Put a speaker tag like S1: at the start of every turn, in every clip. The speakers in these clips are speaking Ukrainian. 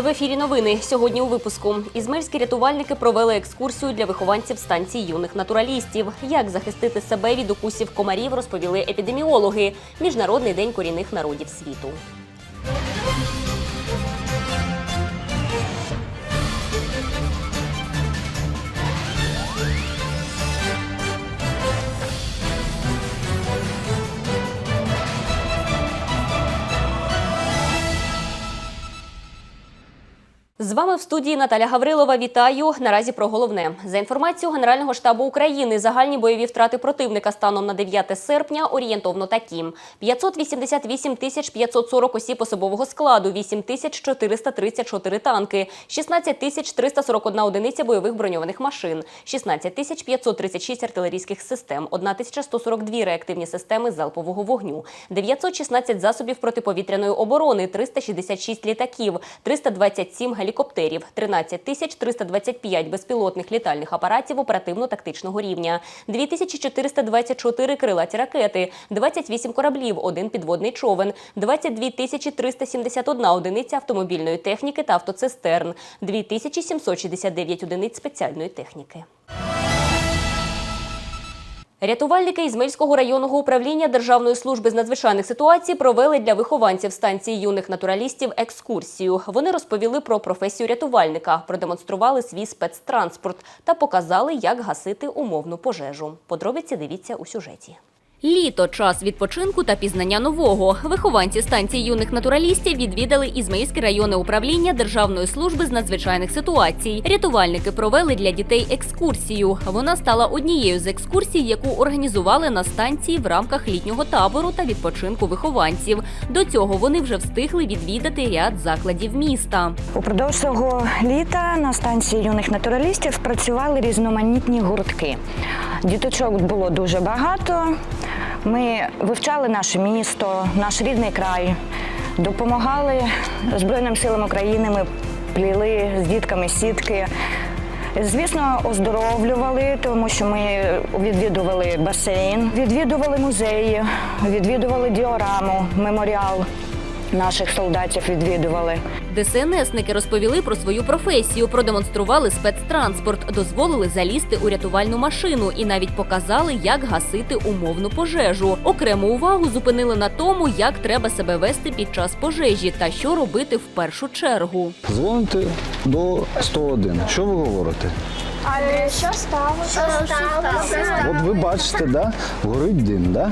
S1: В ефірі новини сьогодні у випуску. Ізмельські рятувальники провели екскурсію для вихованців станції юних натуралістів. Як захистити себе від укусів комарів, розповіли епідеміологи. Міжнародний день корінних народів світу. З вами в студії Наталя Гаврилова. Вітаю. Наразі про головне. За інформацією Генерального штабу України, загальні бойові втрати противника станом на 9 серпня орієнтовно такі: 588 тисяч 540 осіб особового складу, 8 тисяч 434 танки, 16 тисяч 341 одиниця бойових броньованих машин, 16 тисяч 536 артилерійських систем, 1 тисяча 142 реактивні системи залпового вогню, 916 засобів протиповітряної оборони, 366 літаків, 327 гелікоптерів, 13 тисяч 325 безпілотних літальних апаратів оперативно-тактичного рівня, 2424 крилаті ракети, 28 кораблів, один підводний човен, 22 тисячі 371 одиниця автомобільної техніки та автоцистерн, 2769 одиниць спеціальної техніки. Рятувальники Ізмельського районного управління Державної служби з надзвичайних ситуацій провели для вихованців станції юних натуралістів екскурсію. Вони розповіли про професію рятувальника, продемонстрували свій спецтранспорт та показали, як гасити умовну пожежу. Подробиці дивіться у сюжеті. Літо час відпочинку та пізнання нового. Вихованці станції юних натуралістів відвідали Ізмаїльське районне управління Державної служби з надзвичайних ситуацій. Рятувальники провели для дітей екскурсію. Вона стала однією з екскурсій, яку організували на станції в рамках літнього табору та відпочинку вихованців. До цього вони вже встигли відвідати ряд закладів міста.
S2: Упродовж цього літа на станції юних натуралістів працювали різноманітні гуртки. Діточок було дуже багато. Ми вивчали наше місто, наш рідний край, допомагали Збройним силам України. Ми пліли з дітками сітки. Звісно, оздоровлювали, тому що ми відвідували басейн, відвідували музеї, відвідували діораму, меморіал наших солдатів відвідували.
S1: ДСНСники розповіли про свою професію, продемонстрували спецтранспорт, дозволили залізти у рятувальну машину і навіть показали, як гасити умовну пожежу. Окрему увагу зупинили на тому, як треба себе вести під час пожежі та що робити в першу чергу.
S3: Дзвоните до 101. Що ви говорите?
S4: Але що сталося? Що сталося?
S3: От ви бачите, да? горить дим, да?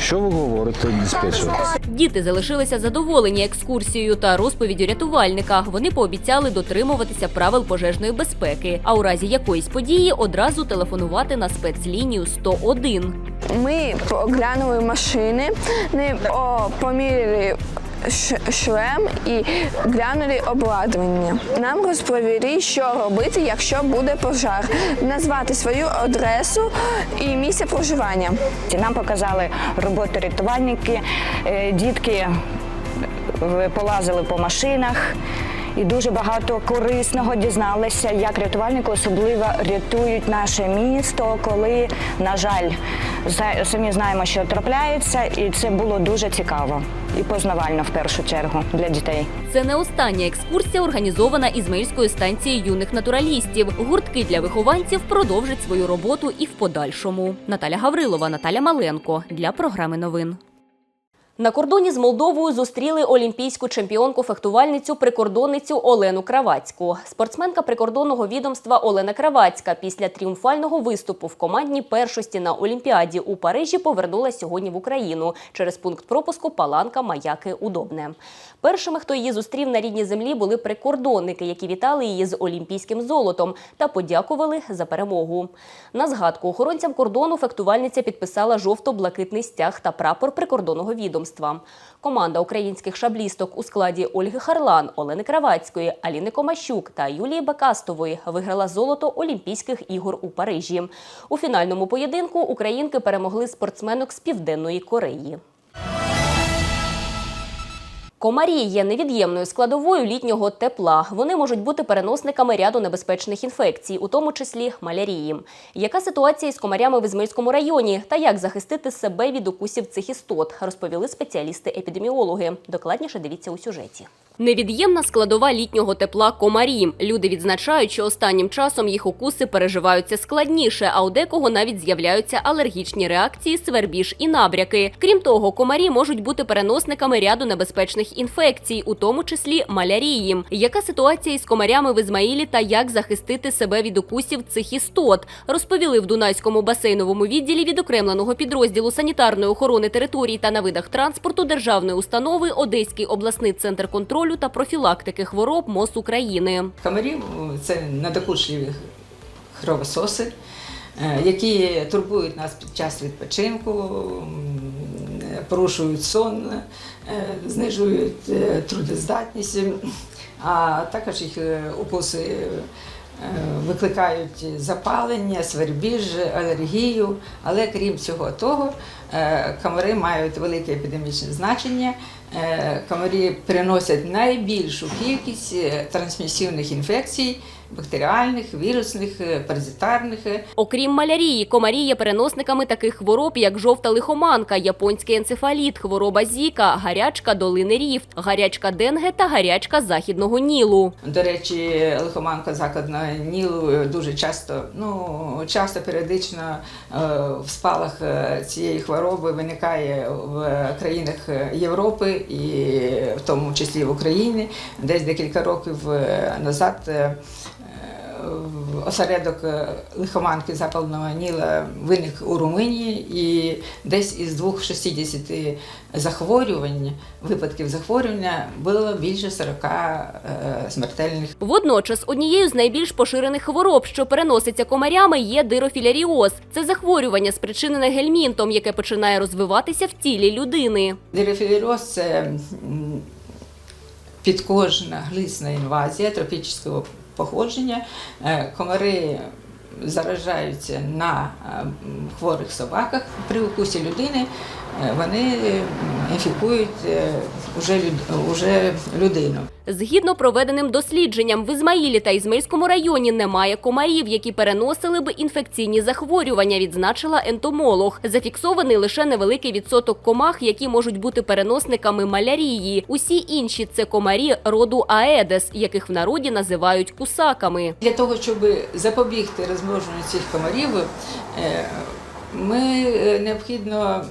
S3: Що ви говорите диспетчеру?
S1: Діти залишилися задоволені екскурсією та розповіддю рятувальника. Вони пообіцяли дотримуватися правил пожежної безпеки, а у разі якоїсь події одразу телефонувати на спецлінію 101.
S4: Ми оглянули машини, не поміряли шлем і глянули обладнання. Нам розповіли, що робити, якщо буде пожар, назвати свою адресу і місце проживання.
S2: Нам показали роботу рятувальники, е, дітки е, полазили по машинах. І дуже багато корисного дізналися, як рятувальники особливо рятують наше місто, коли, на жаль, самі знаємо, що трапляється, і це було дуже цікаво і познавально в першу чергу для дітей.
S1: Це не остання екскурсія, організована Ізмаїльською станцією юних натуралістів. Гуртки для вихованців продовжать свою роботу і в подальшому. Наталя Гаврилова, Наталя Маленко для програми новин. На кордоні з Молдовою зустріли олімпійську чемпіонку фехтувальницю прикордонницю Олену Кравацьку. Спортсменка прикордонного відомства Олена Кравацька після тріумфального виступу в командній першості на Олімпіаді у Парижі повернулася сьогодні в Україну через пункт пропуску Паланка Маяки Удобне. Першими, хто її зустрів на рідній землі, були прикордонники, які вітали її з олімпійським золотом та подякували за перемогу. На згадку охоронцям кордону фехтувальниця підписала жовто-блакитний стяг та прапор прикордонного відомства. Команда українських шаблісток у складі Ольги Харлан, Олени Кравацької, Аліни Комащук та Юлії Бакастової виграла золото Олімпійських ігор у Парижі. У фінальному поєдинку українки перемогли спортсменок з Південної Кореї. Комарі є невід'ємною складовою літнього тепла. Вони можуть бути переносниками ряду небезпечних інфекцій, у тому числі малярії. Яка ситуація із комарями в Ізмаїльському районі та як захистити себе від укусів цих істот, розповіли спеціалісти-епідеміологи. Докладніше дивіться у сюжеті. Невід'ємна складова літнього тепла комарі. Люди відзначають, що останнім часом їх укуси переживаються складніше, а у декого навіть з'являються алергічні реакції, свербіж і набряки. Крім того, комарі можуть бути переносниками ряду небезпечних інфекцій, у тому числі малярії. Яка ситуація із комарями в Ізмаїлі та як захистити себе від укусів цих істот, розповіли в Дунайському басейновому відділі відокремленого підрозділу санітарної охорони територій та на видах транспорту державної установи Одеський обласний центр контролю та профілактики хвороб МОЗ України.
S5: Комарі це надокучливі кровососи, е, які турбують нас під час відпочинку, порушують сон, е, знижують е, трудоздатність, а також їх укуси викликають запалення, свербіж, алергію. Але крім цього того, комари мають велике епідемічне значення. Е, Комарі приносять найбільшу кількість е, трансмісивних інфекцій, бактеріальних, вірусних, е, паразитарних. е,
S1: Окрім малярії, комарі є переносниками таких хвороб, як жовта лихоманка, японський енцефаліт, хвороба Зіка, гарячка долини Ріфт, гарячка Денге та гарячка західного Нілу.
S5: До речі, лихоманка закладного Нілу е, дуже часто, ну часто періодично в спалах цієї хвороби виникає в країнах Європи і в тому числі в Україні. Десь декілька років назад. Осередок е, лихоманки запального ніла виник у Румунії, і десь із 260 захворювань, випадків захворювання було більше 40 е, смертельних.
S1: Водночас однією з найбільш поширених хвороб, що переноситься комарями, є дирофіляріоз. Це захворювання, спричинене гельмінтом, яке починає розвиватися в тілі людини.
S5: Дерефіліроз це підкожна глисна інвазія тропічного походження. Е, Комари заражаються на е, хворих собаках. При укусі людини вони інфікують е, уже, люд- уже людину.
S1: Згідно проведеним дослідженням, в Ізмаїлі та Ізмаїльському районі немає комарів, які переносили б інфекційні захворювання, відзначила ентомолог. Зафіксований лише невеликий відсоток комах, які можуть бути переносниками малярії. Усі інші це комарі роду Аедес, яких в народі називають кусаками.
S5: Для того, щоб запобігти розмноженню цих комарів, е, ми е, необхідно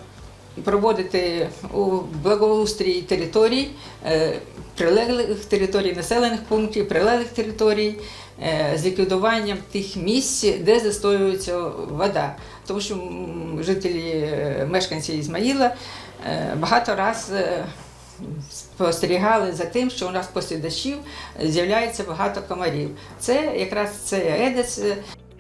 S5: проводити у благоустрій територій, е, прилеглих територій, населених пунктів, прилеглих територій е, з ліквідуванням тих місць, де застоюється вода. Тому що жителі, е, мешканці Ізмаїла багато раз спостерігали за тим, що у нас після з'являється багато комарів. Це якраз це Едес.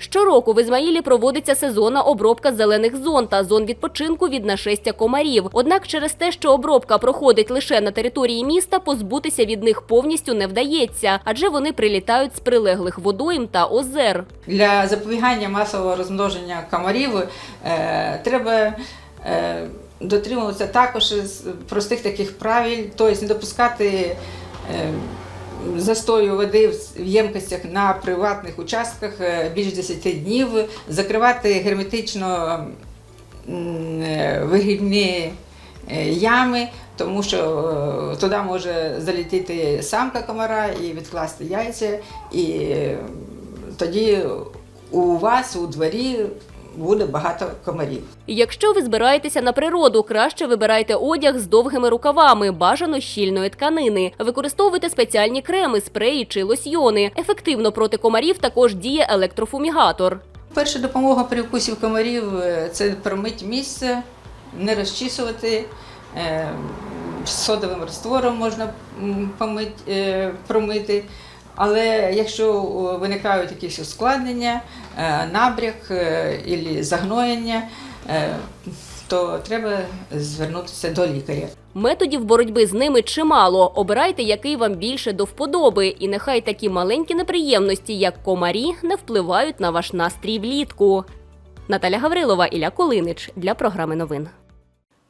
S1: Щороку в Ізмаїлі проводиться сезонна обробка зелених зон та зон відпочинку від нашестя комарів. Однак через те, що обробка проходить лише на території міста, позбутися від них повністю не вдається, адже вони прилітають з прилеглих водойм та озер.
S5: Для запобігання масового розмноження комарів е, треба е, дотримуватися також простих таких правил, тобто не допускати е, застою води в ємкостях на приватних участках е, більш 10 днів, закривати герметично е, вигрібні е, ями, тому що туди може залітити самка комара і відкласти яйця, і тоді у вас у дворі буде багато комарів.
S1: Якщо ви збираєтеся на природу, краще вибирайте одяг з довгими рукавами, бажано щільної тканини. Використовуйте спеціальні креми, спреї чи лосьйони. Ефективно проти комарів також діє електрофумігатор.
S5: Перша допомога при укусі комарів е, це промити місце, не розчісувати. е, Содовим раствором можна м, помить, е, промити. Але якщо е, виникають якісь ускладнення, е, набряк е, і загноєння, то треба звернутися до лікаря.
S1: Методів боротьби з ними чимало. Обирайте, який вам більше до вподоби, і нехай такі маленькі неприємності, як комарі, не впливають на ваш настрій влітку. Наталя Гаврилова, Ілля Колинич для програми новин.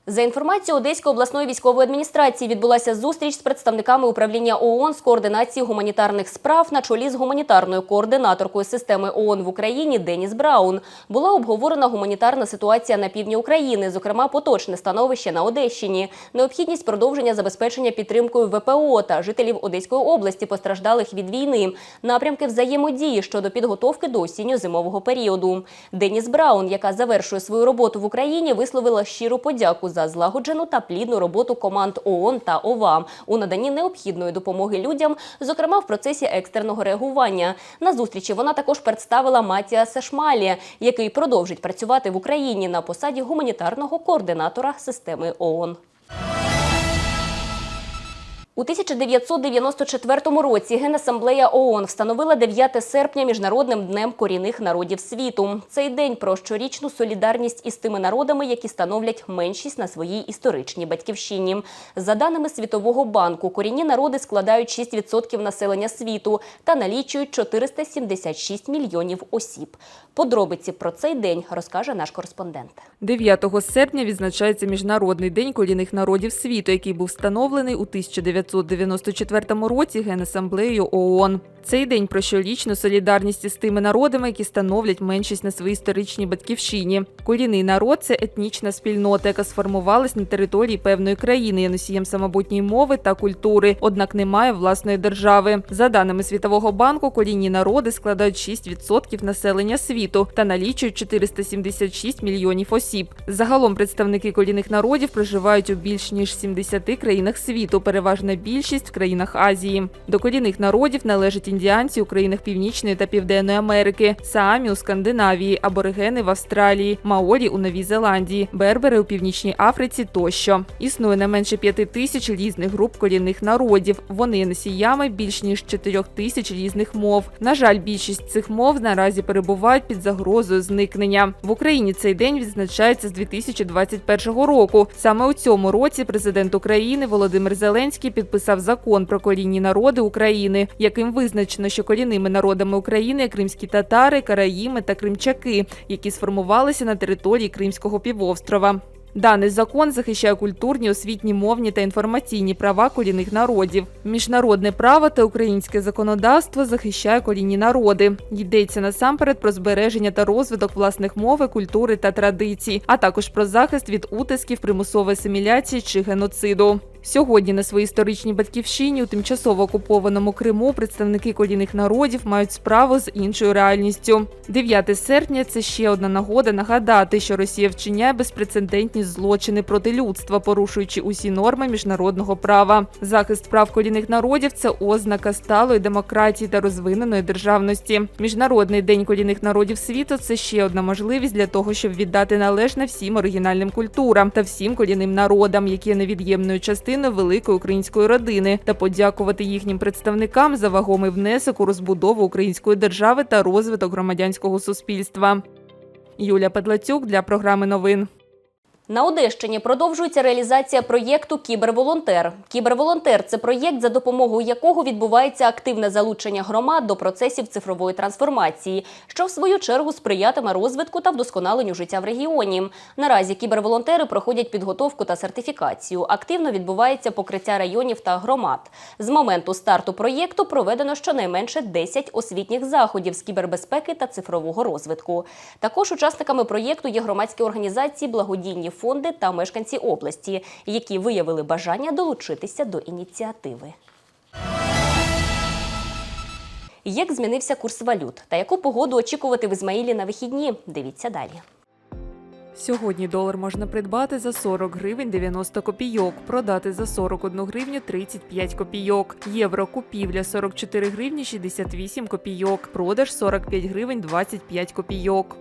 S1: За інформацією Одеської обласної військової адміністрації відбулася зустріч з представниками управління ООН з координації гуманітарних справ на чолі з гуманітарною координаторкою системи ООН в Україні Деніс Браун. Була обговорена гуманітарна ситуація на півдні України, зокрема поточне становище на Одещині, необхідність продовження забезпечення підтримкою ВПО та жителів Одеської області, постраждалих від війни, напрямки взаємодії щодо підготовки до осінньо-зимового періоду. Деніс Браун, яка завершує свою роботу в Україні, висловила щиру подяку за злагоджену та плідну роботу команд ООН та ОВА у наданні необхідної допомоги людям, зокрема в процесі екстреного реагування. На зустрічі вона також представила Матія Сешмалі, який продовжить працювати в Україні на посаді гуманітарного координатора системи ООН. У 1994 році Генасамблея ООН встановила 9 серпня Міжнародним днем корінних народів світу. Цей день про щорічну солідарність із тими народами, які становлять меншість на своїй історичній батьківщині. За даними Світового банку, корінні народи складають 6% населення світу та налічують 476 мільйонів осіб. Подробиці про цей день розкаже наш кореспондент.
S6: 9 серпня відзначається Міжнародний день корінних народів світу, який був встановлений у 1994 році Генасамблеєю ООН. Цей день про щорічну солідарність із тими народами, які становлять меншість на своїй історичній батьківщині. Корінний народ це етнічна спільнота, яка сформувалась на території певної країни, є носієм самобутньої мови та культури, однак не має власної держави. За даними Світового банку, корінні народи складають 6% населення світу та налічують 476 мільйонів осіб. Загалом представники корінних народів проживають у більш ніж 70 країнах світу, переважна більшість в країнах Азії. До корінних народів належать індіанці у країнах Північної та Південної Америки, Саамі у Скандинавії, аборигени в Австралії, Маорі у Новій Зеландії, Бербери у Північній Африці тощо. Існує не менше п'яти тисяч різних груп корінних народів. Вони носіями більш ніж чотирьох тисяч різних мов. На жаль, більшість цих мов наразі перебувають під загрозою зникнення. В Україні цей день відзначається з 2021 року. Саме у цьому році президент України Володимир Зеленський підписав закон про корінні народи України, яким визначено, що корінними народами України кримські татари, караїми та кримчаки, які сформувалися на території Кримського півострова. Даний закон захищає культурні, освітні, мовні та інформаційні права корінних народів. Міжнародне право та українське законодавство захищає корінні народи. Йдеться насамперед про збереження та розвиток власних мови, культури та традицій, а також про захист від утисків, примусової асиміляції чи геноциду. Сьогодні на своїй історичній батьківщині у тимчасово окупованому Криму представники корінних народів мають справу з іншою реальністю. 9 серпня це ще одна нагода нагадати, що Росія вчиняє безпрецедентні злочини проти людства, порушуючи усі норми міжнародного права. Захист прав корінних народів це ознака сталої демократії та розвиненої державності. Міжнародний день корінних народів світу це ще одна можливість для того, щоб віддати належне всім оригінальним культурам та всім корінним народам, які є невід'ємною частиною великої української родини, та подякувати їхнім представникам за вагомий внесок у розбудову української держави та розвиток громадянського суспільства. Юля Педлацюк для програми новин.
S1: На Одещині продовжується реалізація проєкту Кіберволонтер. Кіберволонтер це проєкт, за допомогою якого відбувається активне залучення громад до процесів цифрової трансформації, що в свою чергу сприятиме розвитку та вдосконаленню життя в регіоні. Наразі кіберволонтери проходять підготовку та сертифікацію. Активно відбувається покриття районів та громад. З моменту старту проєкту проведено щонайменше 10 освітніх заходів з кібербезпеки та цифрового розвитку. Також учасниками проєкту є громадські організації, благодійні фонди та мешканці області, які виявили бажання долучитися до ініціативи. Як змінився курс валют та яку погоду очікувати в Ізмаїлі на вихідні? Дивіться далі.
S6: Сьогодні долар можна придбати за 40 гривень 90 копійок, продати за 41 гривню 35 копійок. Євро купівля 44 гривні 68 копійок, продаж 45 гривень 25 копійок.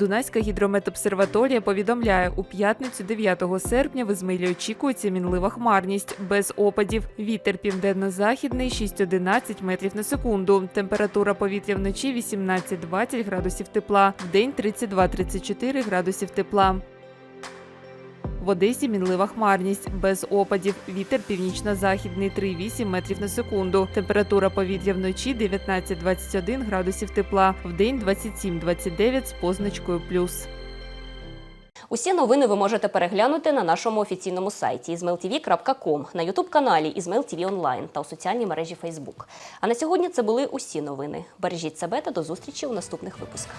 S6: Дунайська гідрометобсерваторія повідомляє, у п'ятницю 9 серпня в Ізмаїлі очікується мінлива хмарність без опадів. Вітер південно-західний 6-11 метрів на секунду. Температура повітря вночі 18-20 градусів тепла, в день 32-34 градусів тепла. В Одесі мінлива хмарність без опадів. Вітер північно-західний 3,8 метрів на секунду. Температура повітря вночі 19-21 градусів тепла, вдень 27-29 з позначкою плюс.
S1: Усі новини ви можете переглянути на нашому офіційному сайті izmailtv.com, на ютуб-каналі IzmailTV Онлайн та у соціальній мережі Facebook. А на сьогодні це були усі новини. Бережіть себе та до зустрічі у наступних випусках.